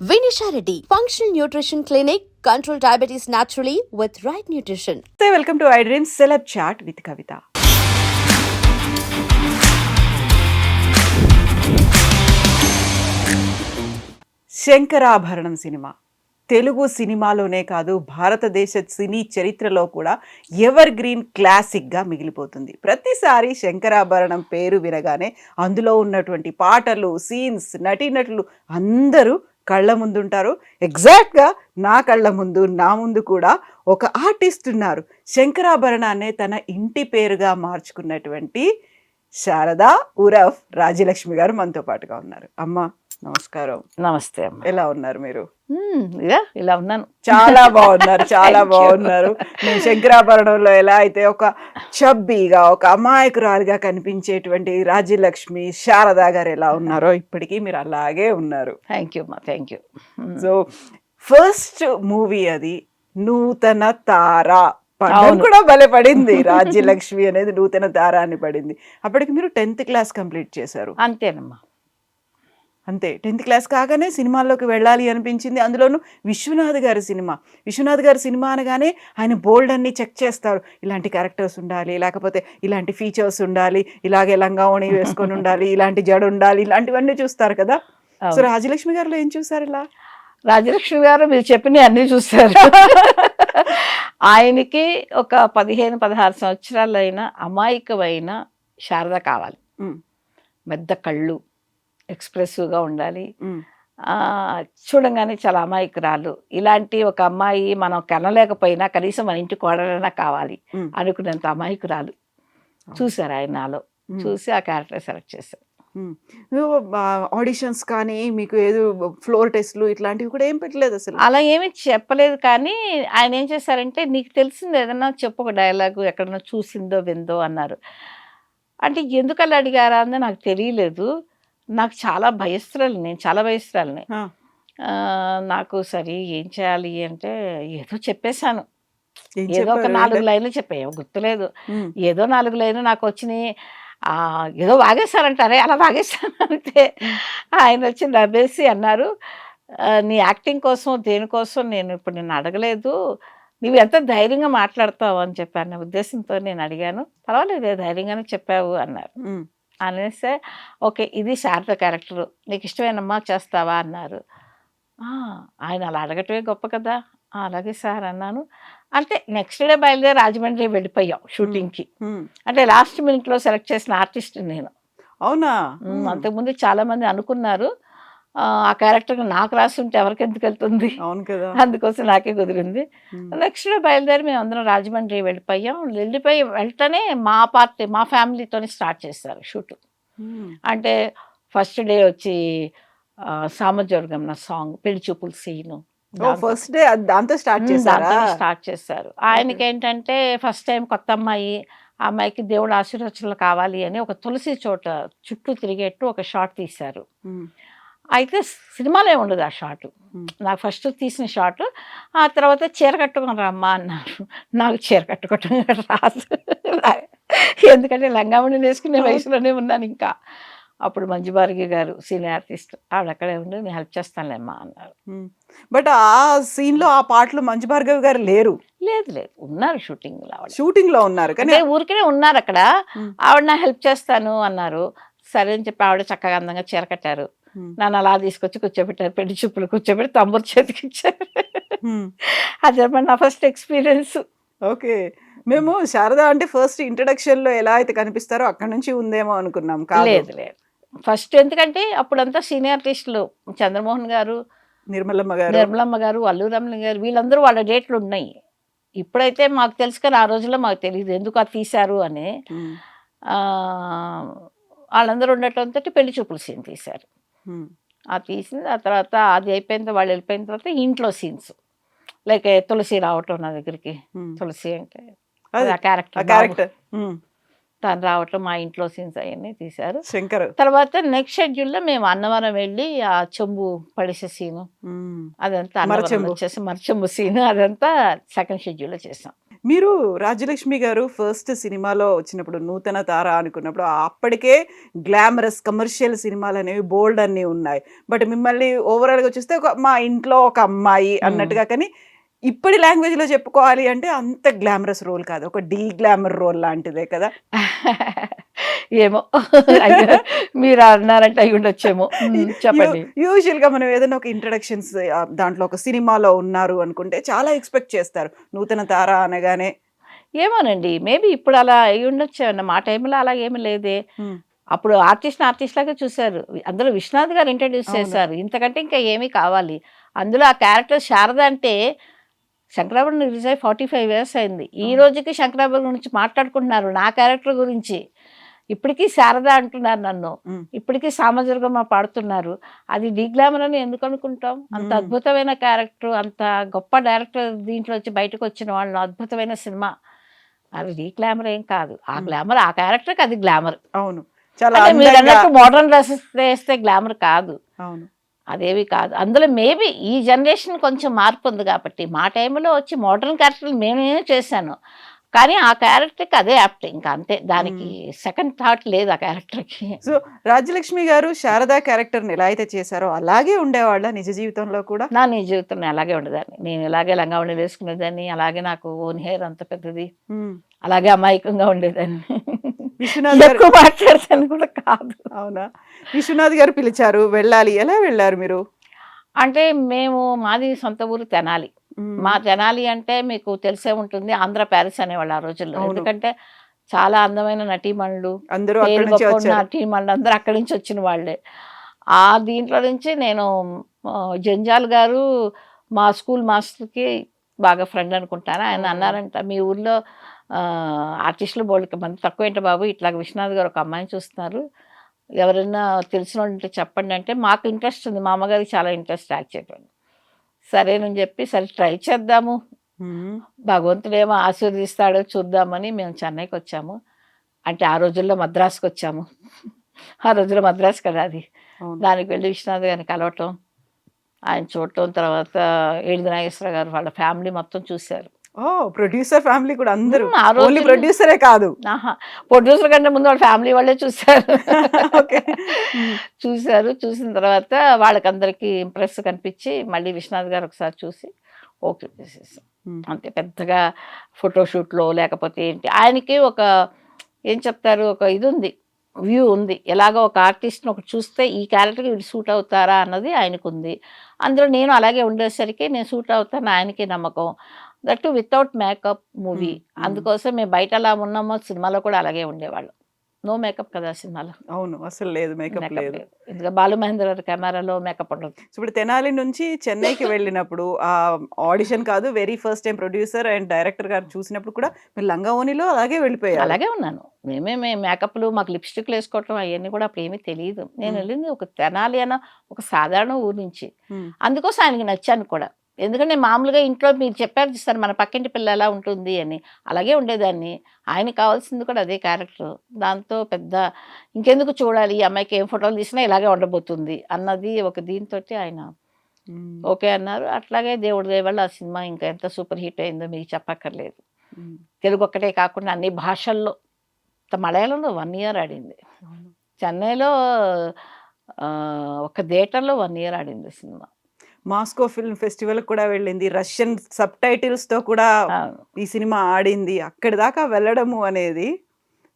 Vinisha Reddy functional nutrition clinic control diabetes naturally with right nutrition nutrition. Welcome to I dream celeb chat with Kavitha Shankarabharanam cinema. Telugu సినిమాలోనే కాదు భారతదేశ సినీ చరిత్రలో కూడా ever green క్లాసిక్గా మిగిలిపోతుంది. ప్రతిసారి శంకరాభరణం పేరు వినగానే అందులో ఉన్నటువంటి పాటలు సీన్స్ నటీనటులు అందరూ కళ్ళ ముందు ఉంటారు ఎగ్జాక్ట్గా నా కళ్ళ ముందు నా ముందు కూడా ఒక ఆర్టిస్ట్ ఉన్నారు. శంకరాభరణాన్ని తన ఇంటి పేరుగా మార్చుకున్నటువంటి శారదా ఉరఫ్ రాజ్యలక్ష్మి గారు మనతో పాటుగా ఉన్నారు. అమ్మ నమస్కారం. నమస్తే అమ్మ. ఎలా ఉన్నారు మీరు? ఇలా ఉన్నాను. చాలా బాగున్నారు చాలా. బాగున్నారు. నేను శంకరాభరణంలో ఎలా అయితే ఒక చబ్బీగా ఒక అమాయకురాలుగా కనిపించేటువంటి రాజ్యలక్ష్మి శారద గారు ఎలా ఉన్నారో ఇప్పటికీ మీరు అలాగే ఉన్నారు. థ్యాంక్ యూ అమ్మా thank you so first movie అది నూతన తార పడడం. కూడా భలే పడింది. రాజ్యలక్ష్మి అనేది నూతన తార అని పడింది. అప్పటికి మీరు టెన్త్ క్లాస్ కంప్లీట్ చేశారు. అంతేనమ్మా. అంతే. టెన్త్ క్లాస్ కాగానే సినిమాల్లోకి వెళ్ళాలి అనిపించింది. అందులోనూ విశ్వనాథ్ గారి సినిమా. విశ్వనాథ్ గారి సినిమా అనగానే ఆయన బోల్డ్ అన్ని చెక్ చేస్తారు. ఇలాంటి క్యారెక్టర్స్ ఉండాలి లేకపోతే ఇలాంటి ఫీచర్స్ ఉండాలి ఇలాగే లంగావణి వేసుకొని ఉండాలి ఇలాంటి జడ ఉండాలి ఇలాంటివన్నీ చూస్తారు కదా. సో. రాజలక్ష్మి గారిలో ఏం చూసారు ఇలా? రాజలక్ష్మి గారు మీరు చెప్పిన అన్ని చూశారు ఆయనకి ఒక పదిహేను పదహారు సంవత్సరాలు అయిన అమాయకమైన శారద కావాలి. పెద్ద కళ్ళు. ఎక్స్ప్రెసివ్గా ఉండాలి. చూడంగానే చాలా అమాయకురాలు. ఇలాంటి ఒక అమ్మాయి మనం కనలేకపోయినా కనీసం మన ఇంటి కోడలైనా కావాలి అనుకున్నంత అమాయకురాలు. చూశారు ఆయన నాలో. చూసి ఆ క్యారెక్టర్ సెలెక్ట్ చేశారు. ఆడిషన్స్ కానీ మీకు ఏదో ఫ్లోర్ టెస్ట్లు ఇట్లాంటివి కూడా ఏం పెట్టలేదు అసలు? అలా ఏమీ చెప్పలేదు కానీ ఆయన ఏం చేశారంటే నీకు తెలిసింది ఏదన్నా చెప్పు ఒక డైలాగు ఎక్కడన్నా చూసిందో విందో అన్నారు. అంటే ఎందుకు అలా అడిగారా అని నాకు తెలియలేదు. నాకు చాలా భయస్త్రాలు నేను చాలా భయస్త్రాలని. నాకు సరే ఏం చేయాలి అంటే ఏదో చెప్పేశాను. ఏదో ఒక? నాలుగు లైన్లు చెప్పాయి గుర్తులేదు. ఏదో నాలుగు లైన్లు నాకు వచ్చినాయి. ఆ, ఏదో వాగేశారంటారే అలా వాగేశాను అంతే ఆయన వచ్చి నవ్వేసి అన్నారు "ఆ, నీ యాక్టింగ్ కోసం దేనికోసం నేను ఇప్పుడు నిన్ను అడగలేదు. నువ్వు ఎంత ధైర్యంగా మాట్లాడతావు? అని చెప్పాను. నా ఉద్దేశంతో నేను అడిగాను. పర్వాలేదు ధైర్యంగానే చెప్పావు అన్నారు. అనేస్తే ఓకే ఇది శారద క్యారెక్టర్. నీకు ఇష్టమేనమ్మా చేస్తావా? అన్నారు. "ఆ, ఆయన అలా అడగటమే గొప్ప కదా. "ఆ, అలాగే సార్ అన్నాను. అంటే నెక్స్ట్ డే బయలుదేరి రాజమండ్రి వెళ్ళిపోయాం షూటింగ్కి. అంటే లాస్ట్ మినిట్లో సెలెక్ట్ చేసిన ఆర్టిస్ట్ నేను. అవునా? అంతకుముందు చాలా మంది అనుకున్నారు. ఆ, క్యారెక్టర్ నాకు రాసి ఉంటే ఎవరికి ఎందుకు వెళ్తుంది? అవును కదా. అందుకోసం నాకే కుదిరింది. నెక్స్ట్ డే బయలుదేరి మేము అందరం రాజమండ్రి వెళ్ళిపోయాం. వెళ్ళిపోయి వెంటనే మా పార్టీ మా ఫ్యామిలీతోనే స్టార్ట్ చేస్తారు షూట్. అంటే ఫస్ట్ డే వచ్చి సామజోర్గం నా సాంగ్ పెళ్ళి చూపుల సీను ఫస్ట్ డే దాంతో స్టార్ట్ చేశారా? స్టార్ట్ చేశారు. ఆయనకి ఏంటంటే ఫస్ట్ టైం కొత్త అమ్మాయి ఆ అమ్మాయికి దేవుడు ఆశీర్వచనలు కావాలి అని ఒక తులసి చోట చుట్టూ తిరిగేట్టు ఒక షాట్ తీశారు. అయితే సినిమాలో ఉండదు ఆ షాట్. నాకు ఫస్ట్ తీసిన షాట్ ఆ తర్వాత చీర కట్టుకొని రమ్మా అన్నారు. నాకు చీర కట్టుకోవటం రాదు. ఎందుకంటే లంగామణి వేసుకునే వయసులోనే ఉన్నాను ఇంకా. అప్పుడు మంజు భార్గవి గారు సీనియర్ ఆర్టిస్ట్ ఆవిడ అక్కడే ఉండి నేను హెల్ప్ చేస్తానులేమ్మా అన్నారు. బట్ ఆ సీన్లో ఆ పాటలు మంజు భార్గవి గారు లేరు. లేదు లేదు. ఉన్నారు షూటింగ్ ఆవిడ. షూటింగ్లో ఉన్నారు కానీ ఊరికనే ఉన్నారు అక్కడ. ఆవిడ నా హెల్ప్ చేస్తాను అన్నారు. సరే అని చెప్పి ఆవిడ చక్కగా అందంగా చీర కట్టారు. నన్ను అలా తీసుకొచ్చి కూర్చోబెట్టారు. పెళ్ళి చూపులు కూర్చోబెట్టి తమ్ముడు చేతికి ఇచ్చారు. అది నా ఫస్ట్ ఎక్స్పీరియన్స్. ఓకే. మేము శారద అంటే ఫస్ట్ ఇంట్రడక్షన్లో ఎలా అయితే కనిపిస్తారో అక్కడ నుంచి ఉందేమో అనుకున్నాం. లేదు లేదు. ఫస్ట్ ఎందుకంటే అప్పుడంతా సీనియర్ ఆర్టిస్టులు. చంద్రమోహన్ గారు నిర్మలమ్మ గారు. నిర్మలమ్మ గారు అల్లు రమణ గారు వీళ్ళందరూ వాళ్ళ డేట్లు ఉన్నాయి. ఇప్పుడైతే మాకు తెలుసు కానీ ఆ రోజుల్లో మాకు తెలియదు ఎందుకు అది తీశారు అని. వాళ్ళందరూ ఉండటంతో పెళ్ళి చూపుల సీన్ తీశారు. ఆ తీసింది ఆ తర్వాత అది అయిపోయిన తర్వాత వాళ్ళు వెళ్ళిపోయిన తర్వాత ఇంట్లో సీన్స్. లైక్ తులసి రావటం నా దగ్గరికి. తులసి అంటే ఆ క్యారెక్టర్ తను రావటం మా ఇంట్లో సీన్స్ అవన్నీ తీశారు. శంకర్. తర్వాత నెక్స్ట్ షెడ్యూల్లో మేము అన్నవరం వెళ్ళి ఆ చెంబు పడిసే సీను. అదంతా అన్నవరం. వచ్చేసి మరచెంబు సీను. అదంతా సెకండ్ షెడ్యూల్లో చేసాం. మీరు రాజ్యలక్ష్మి గారు ఫస్ట్ సినిమాలో వచ్చినప్పుడు నూతన తార అనుకున్నప్పుడు అప్పటికే గ్లామరస్ కమర్షియల్ సినిమాలు అనేవి బోల్డ్ అన్ని ఉన్నాయి. బట్ మిమ్మల్ని ఓవరాల్గా చూస్తే ఒక మా ఇంట్లో ఒక అమ్మాయి అన్నట్టుగా కానీ ఇప్పటి లాంగ్వేజ్లో చెప్పుకోవాలి అంటే అంత గ్లామరస్ రోల్ కాదు. ఒక డీ గ్లామర్ రోల్ లాంటిదే కదా. ఏమో. మీరు అన్నారంటే అయి ఉండొచ్చేమో. చెప్పండి. యూజువల్గా మనం ఏదైనా ఒక ఇంట్రడక్షన్స్ దాంట్లో ఒక సినిమాలో ఉన్నారు అనుకుంటే చాలా ఎక్స్పెక్ట్ చేస్తారు. నూతన తార అనగానే. ఏమోనండి మేబీ ఇప్పుడు అలా అయి ఉండొచ్చు అన్న మా టైంలో అలా ఏమీ లేదే. అప్పుడు ఆర్టిస్ట్ ఆర్టిస్ట్ లాగా చూశారు. అందులో విశ్వనాథ్ గారు ఇంట్రడ్యూస్. చేశారు. ఇంతకంటే ఇంకా ఏమీ కావాలి. అందులో ఆ క్యారెక్టర్ శారద అంటే శంకరాభరణం రిలీజ్ అయ్యి ఫార్టీ ఫైవ్ ఇయర్స్ అయింది. ఈ. రోజుకి శంకరాభరణం గురించి మాట్లాడుకుంటున్నారు నా క్యారెక్టర్ గురించి. ఇప్పటికీ శారద అంటున్నారు నన్ను. ఇప్పటికీ సామజర్గమ పాడుతున్నారు. అది డీగ్లామర్ అని ఎందుకు అనుకుంటాం? అంత. అద్భుతమైన క్యారెక్టర్ అంత గొప్ప డైరెక్టర్ దీంట్లో వచ్చి బయటకు వచ్చిన వాళ్ళు అద్భుతమైన సినిమా. అది డీగ్లామర్ ఏం కాదు. ఆ. గ్లామర్ ఆ క్యారెక్టర్కి అది గ్లామర్. అవును. మీరు అన్నట్టు మోడర్న్ డ్రెస్సెస్ వేస్తే గ్లామర్ కాదు. అవును. అదేవి కాదు. అందులో మేబీ ఈ జనరేషన్ కొంచెం మార్పు ఉంది కాబట్టి మా టైంలో వచ్చి మోడర్న్ క్యారెక్టర్లు మేమే చేశాను కానీ ఆ క్యారెక్టర్కి అదే యాప్ట్ ఇంకా అంతే. దానికి సెకండ్ థాట్ లేదు ఆ క్యారెక్టర్కి. సో రాజ్యలక్ష్మి గారు శారదా క్యారెక్టర్ని ఎలా అయితే చేశారో అలాగే ఉండేవాళ్ళ నిజ జీవితంలో కూడా? నా నీ జీవితంలో అలాగే ఉండేదాన్ని. నేను ఇలాగే లంగావణి వేసుకునేదాన్ని అలాగే నాకు ఓన్ హెయిర్ అంత పెద్దది. అలాగే అమాయకంగా ఉండేదాన్ని. విశ్వనాథ్ గారు మాట్లాడతాను కూడా కాదు. అవునా? విశ్వనాథ్ గారు పిలిచారు వెళ్ళాలి. ఎలా వెళ్ళారు మీరు? అంటే మేము మాది సొంత ఊరు తెనాలి. మా తెనాలి అంటే మీకు తెలిసే ఉంటుంది ఆంధ్ర ప్యారిస్ అనేవాళ్ళు ఆ రోజుల్లో. ఎందుకంటే చాలా అందమైన నటీమణులు అందరూ నటీమణులు అందరూ అక్కడి నుంచి వచ్చిన వాళ్ళే. ఆ దీంట్లో నుంచి నేను జంజాల్ గారు మా స్కూల్ మాస్టర్కి బాగా ఫ్రెండ్ అనుకుంటాను. ఆయన. అన్నారంట మీ ఊర్లో ఆర్టిస్టులు బోళ్ళకి మంది తక్కువ ఏంటి బాబు? ఇట్లా విశ్వనాథ్ గారు ఒక అమ్మాయిని చూస్తున్నారు. ఎవరైనా తెలిసిన వాళ్ళు చెప్పండి అంటే మాకు ఇంట్రెస్ట్ ఉంది. మా అమ్మగారికి చాలా ఇంట్రెస్ట్ యాక్ట్ చేయడం సరేనని చెప్పి సరే ట్రై చేద్దాము. ఉమ్. భగవంతుడేమో ఆశీర్వదిస్తాడో చూద్దామని మేము చెన్నైకి వచ్చాము. అంటే ఆ రోజుల్లో మద్రాసుకి వచ్చాము. ఆ రోజుల్లో మద్రాసు కదా అది. దానికి వెళ్ళి విశ్వనాథ్ గారిని కలవటం ఆయన చూడటం తర్వాత ఏడు నాగేశ్వర గారు వాళ్ళ ఫ్యామిలీ మొత్తం చూశారు. ఓ ప్రొడ్యూసర్ ఫ్యామిలీ కూడా అందరూ. ఓన్లీ ప్రొడ్యూసరే కాదు. ప్రొడ్యూసర్ కంటే ముందు వాళ్ళ ఫ్యామిలీ వాళ్ళే చూశారు. చూశారు చూసిన తర్వాత వాళ్ళకందరికీ ఇంప్రెస్ కనిపించి మళ్ళీ విశ్వనాథ్ గారు ఒకసారి చూసి ఓకే చేసేసాం. అంతే పెద్దగా ఫోటోషూట్లో లేకపోతే ఏంటి? ఆయనకి ఒక ఏం చెప్తారు? ఒక ఇది ఉంది వ్యూ ఉంది. ఎలాగో ఒక ఆర్టిస్ట్ని ఒకటి చూస్తే ఈ క్యారెక్టర్కి వీళ్ళు సూట్ అవుతారా అన్నది ఆయనకు ఉంది అందులో నేను అలాగే ఉండేసరికి నేను సూట్ అవుతాను ఆయనకి నమ్మకం. That without makeup movie. అందుకోసం మేము. బయట అలా ఉన్నామో సినిమాలో కూడా అలాగే ఉండేవాళ్ళం. నో మేకప్ కదా సినిమాలో. అవును అసలు లేదు మేకప్ లేదు. ఎందుకంటే బాలు మహేంద్ర కెమెరాలో మేకప్ ఉండదు. ఇప్పుడు తెనాలి నుంచి చెన్నైకి వెళ్ళినప్పుడు ఆ ఆడిషన్ కాదు very first time producer and director garu చూసినప్పుడు కూడా మీరు లంగా ఓనిలో అలాగే వెళ్ళిపోయారు. అలాగే ఉన్నాను. మేమే మే మేకప్లు మాకు లిప్స్టిక్లు వేసుకోవటం అవన్నీ కూడా అప్పుడు ఏమీ తెలియదు నేను. వెళ్ళింది ఒక తెనాలి అన్న ఒక సాధారణ ఊరు నుంచి. అందుకోసం ఆయనకి నచ్చాను కూడా. ఎందుకంటే మామూలుగా ఇంట్లో మీరు చెప్పారు చూస్తారు మన పక్కింటి పిల్ల ఎలా ఉంటుంది అని. అలాగే ఉండేదాన్ని. ఆయనకి కావాల్సింది కూడా అదే క్యారెక్టర్. దాంతో పెద్ద ఇంకెందుకు చూడాలి ఈ అమ్మాయికి ఏం ఫోటోలు తీసినా ఇలాగే ఉండబోతుంది అన్నది ఒక దీంతో ఆయన. ఓకే అన్నారు. అట్లాగే దేవుడి దయ వల్ల ఆ సినిమా ఇంకా ఎంత సూపర్ హిట్ అయిందో మీకు చెప్పక్కర్లేదు. తెలుగు ఒక్కటే కాకుండా అన్ని భాషల్లో మలయాళంలో వన్ ఇయర్ ఆడింది. చెన్నైలో ఒక థియేటర్లో వన్ ఇయర్ ఆడింది సినిమా. మాస్కో ఫిల్మ్ ఫెస్టివల్ కూడా వెళ్ళింది. రష్యన్ సబ్ టైటిల్స్తో కూడా ఈ సినిమా ఆడింది. అక్కడి దాకా వెళ్ళడము అనేది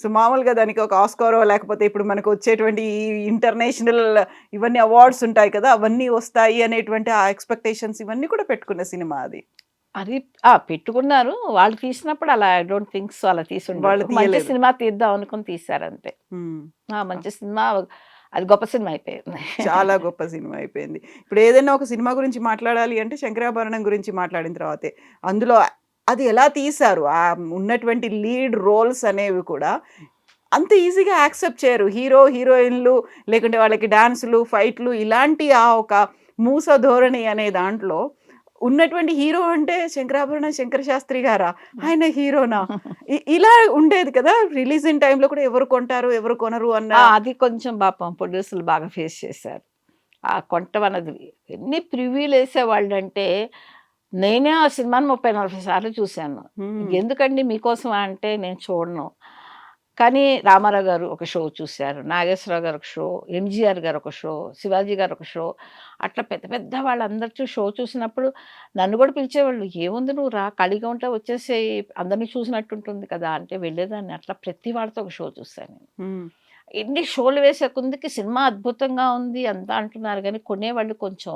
సో మామూలుగా దానికి ఒక ఆస్కారో లేకపోతే ఇప్పుడు మనకు వచ్చేటువంటి ఈ ఇంటర్నేషనల్ ఇవన్నీ అవార్డ్స్ ఉంటాయి కదా అవన్నీ వస్తాయి అనేటువంటి ఆ ఎక్స్పెక్టేషన్స్ ఇవన్నీ కూడా పెట్టుకున్న సినిమా అది. అది ఆ, పెట్టుకున్నారు. వాళ్ళు తీసినప్పుడు అలా ఐ డోంట్ థింక్ సో అలా తీసి వాళ్ళు మంచి. సినిమా తీద్దాం అనుకుని తీశారు అంతే. మంచి సినిమా అది గొప్ప సినిమా అయిపోయింది. చాలా గొప్ప సినిమా అయిపోయింది. ఇప్పుడు ఏదైనా ఒక సినిమా గురించి మాట్లాడాలి అంటే శంకరాభరణం గురించి మాట్లాడిన తర్వాతే. అందులో అది ఎలా తీశారు? ఆ ఉన్నటువంటి లీడ్ రోల్స్ అనేవి కూడా అంత ఈజీగా యాక్సెప్ట్ చేయరు. హీరో హీరోయిన్లు లేకుంటే వాళ్ళకి డాన్సులు ఫైట్లు ఇలాంటి ఆ ఒక మూస ధోరణి అనే దాంట్లో ఉన్నటువంటి హీరో అంటే శంకరాభరణం శంకర శాస్త్రి గారా? ఆయన హీరోనా? ఇలా ఉండేది కదా? రిలీజ్ ఇన్ టైంలో కూడా ఎవరు కొంటారు ఎవరు కొనరు అన్న అది కొంచెం పాపం ప్రొడ్యూసర్లు బాగా ఫేస్ చేశారు. ఆ కొంటం అన్నది ఎన్ని ప్రివ్యూలు వేసేవాళ్ళు అంటే నేనే ఆ సినిమాని ముప్పై నలభై సార్లు చూశాను. ఎందుకండి మీకోసం అంటే నేను చూడను. కానీ రామారావు గారు ఒక షో చూశారు నాగేశ్వరరావు గారు ఒక షో ఎంజీఆర్ గారు ఒక షో శివాజీ గారు ఒక షో అట్లా పెద్ద పెద్ద వాళ్ళందరితో షో చూసినప్పుడు నన్ను కూడా పిలిచేవాళ్ళు ఏముంది నువ్వు రా ఖాళీగా ఉంటే వచ్చేసి అందరినీ చూసినట్టు ఉంటుంది కదా అంటే వెళ్ళేదాన్ని అట్లా ప్రతి వాళ్ళతో ఒక షో చూశాను నేను. ఎన్ని షోలు వేసే కొందికి సినిమా అద్భుతంగా ఉంది అంతా అంటున్నారు కానీ కొనేవాళ్ళు కొంచెం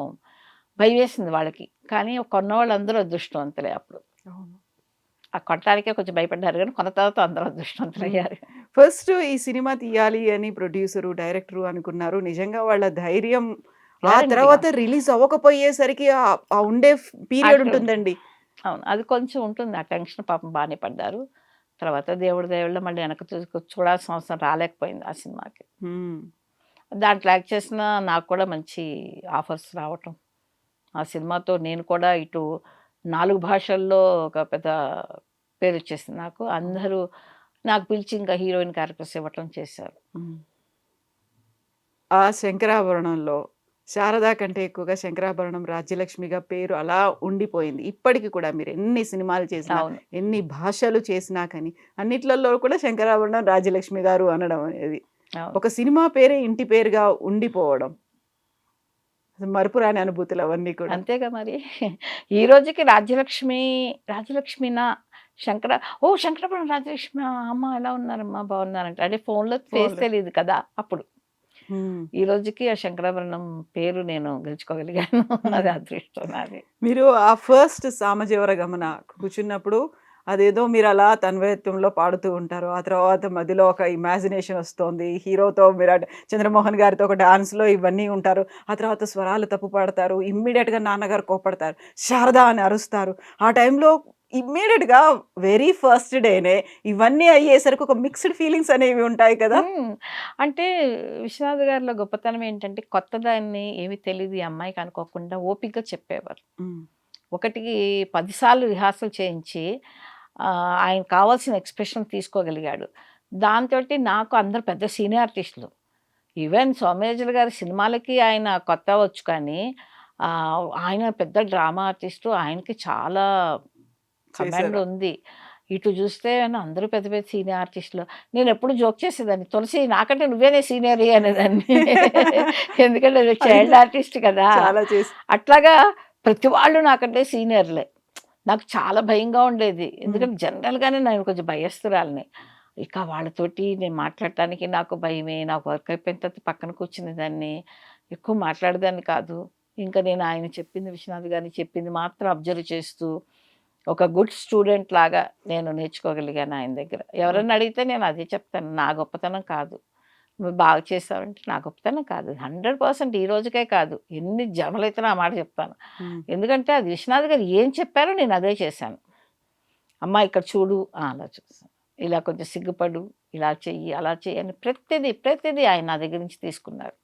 భయం వేసింది వాళ్ళకి కానీ కొన్న వాళ్ళందరూ అదృష్టవంతులే అప్పుడు అవును. ఆ కొట్టడానికే కొంచెం భయపడ్డారు కానీ కొన్న తర్వాత అందరూ అదృష్టవంతులయ్యారు. ఫస్ట్ ఈ సినిమా తీయాలి అని ప్రొడ్యూసరు డైరెక్టరు అనుకున్నారు. నిజంగా వాళ్ళ ధైర్యం ఆ తర్వాత రిలీజ్ అవ్వకపోయేసరికి ఆ- ఉండే పీరియడ్ ఉంటుందండి. అవును. అది కొంచెం ఉంటుంది. ఆ టెన్షన్ పాపం బాగానే పడ్డారు. తర్వాత దేవుడి దేవుళ్ళ మళ్ళీ వెనక చూసుకు చూడాల్సిన అవసరం రాలేకపోయింది ఆ సినిమాకి. దాంట్లో యాక్ట్ చేసిన నాకు కూడా మంచి ఆఫర్స్ రావటం. ఆ సినిమాతో నేను కూడా ఇటు నాలుగు భాషల్లో ఒక పెద్ద పేరు వచ్చేసింది నాకు అందరూ నాకు పిలిచి ఇంకా హీరోయిన్ క్యారెక్టర్స్ ఇవ్వటం చేశారు. ఆ శంకరాభరణంలో శారదా కంటే ఎక్కువగా శంకరాభరణం రాజ్యలక్ష్మిగా పేరు అలా ఉండిపోయింది. ఇప్పటికి కూడా మీరు ఎన్ని సినిమాలు చేసినా ఎన్ని భాషలు చేసినా కానీ అన్నిట్లలో కూడా శంకరాభరణం రాజ్యలక్ష్మి గారు అనడం అనేది ఒక సినిమా పేరే ఇంటి పేరుగా ఉండిపోవడం. మరపురాని అనుభూతులు అవన్నీ కూడా. అంతేగా మరి. ఈ రోజుకి రాజ్యలక్ష్మి రాజ్యలక్ష్మినా శంకర ఓ శంకరపురం రాజ్యలక్ష్మి ఆ, అమ్మ ఎలా ఉన్నారమ్మా? బాగున్నారంట. అంటే ఫోన్లో ఫేస్. తెలియదు కదా అప్పుడు. ఈ రోజుకి ఆ శంకరాభరణం పేరు నేను గెలుచుకోగలిగాను. అది అదృష్టం నాది. మీరు ఆ ఫస్ట్ సామజీవర గమన కూర్చున్నప్పుడు అదేదో మీరు అలా తన్వయత్వంలో పాడుతూ ఉంటారు. ఆ తర్వాత మధ్యలో ఒక ఇమాజినేషన్ వస్తుంది. హీరోతో మీరు చంద్రమోహన్ గారితో ఒక డాన్స్లో ఇవన్నీ ఉంటారు. ఆ తర్వాత స్వరాలు తప్పు పాడతారు. ఇమ్మీడియట్గా నాన్నగారు కోపడతారు. శారదా అని అరుస్తారు. ఆ టైంలో ఇమ్మీడియట్గా వెరీ ఫస్ట్ డేనే ఇవన్నీ అయ్యేసరికి ఒక మిక్స్డ్ ఫీలింగ్స్ అనేవి ఉంటాయి కదా. అంటే విశ్వనాథ్ గారిలో గొప్పతనం ఏంటంటే కొత్త దాన్ని ఏమి తెలియదు ఈ అమ్మాయికి అనుకోకుండా ఓపికగా చెప్పేవారు. ఒకటికి పదిసార్లు రిహార్సల్ చేయించి ఆయన కావాల్సిన ఎక్స్ప్రెషన్ తీసుకోగలిగాడు దాంతో నాకు అందరు పెద్ద సీనియర్ ఆర్టిస్టులు ఈవెన్ సోమయాజులు గారి సినిమాలకి ఆయన కొత్త వచ్చు కానీ ఆయన పెద్ద డ్రామా ఆర్టిస్టు ఆయనకి చాలా కమాండ్. ఉంది ఇటు చూస్తే అందరూ పెద్ద పెద్ద సీనియర్ ఆర్టిస్టులు. నేను ఎప్పుడు జోక్ చేసేదాన్ని. తులసి నాకంటే నువ్వేనే సీనియర్ అనేదాన్ని. ఎందుకంటే చైల్డ్ ఆర్టిస్ట్ కదా. అట్లాగా ప్రతి వాళ్ళు నాకంటే సీనియర్లే. నాకు చాలా భయంగా ఉండేది. ఎందుకంటే జనరల్గానే నేను కొంచెం భయస్తురాలని. ఇక వాళ్ళతోటి నేను మాట్లాడటానికి నాకు భయమే. నాకు వర్క్ అయిపోయిన తర్వాత పక్కన కూర్చునే దాన్ని. ఎక్కువ మాట్లాడేదాన్ని కాదు. ఇంకా నేను ఆయన చెప్పింది విశ్వనాథ్ గారిని చెప్పింది మాత్రం అబ్జర్వ్ చేస్తూ ఒక గుడ్ స్టూడెంట్ లాగా నేను నేర్చుకోగలిగాను ఆయన దగ్గర. ఎవరన్నా అడిగితే నేను అదే చెప్తాను నా గొప్పతనం కాదు. నువ్వు బాగా చేస్తావంటే నా గొప్పతనం కాదు. హండ్రెడ్ పర్సెంట్ ఈ రోజుకే కాదు. ఎన్ని జన్మలైతే నా మాట చెప్తాను. ఎందుకంటే అది విశ్వనాథ్ గారు ఏం చెప్పారో నేను అదే చేశాను. అమ్మ ఇక్కడ చూడు ఆ, అలా చూసాను ఇలా కొంచెం సిగ్గుపడు ఇలా చెయ్యి అలా చెయ్యి అని ప్రతిదీ ప్రతిదీ ఆయన నా దగ్గర నుంచి తీసుకున్నారు.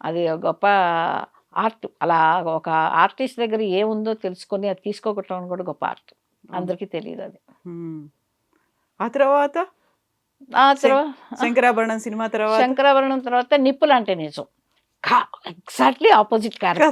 అది గొప్ప ఆర్ట్ అలా ఒక ఆర్టిస్ట్ దగ్గర ఏముందో తెలుసుకొని అది తీసుకోవటం కూడా గొప్ప ఆర్ట్. అందరికీ తెలియదు అది. ఆ తర్వాత? ఆ తర్వాత శంకరాభరణం సినిమా తర్వాత? శంకరాభరణం తర్వాత నిప్పులు అంటే నిజం ఎగ్జాక్ట్లీ ఆపోజిట్ క్యారెక్టర్.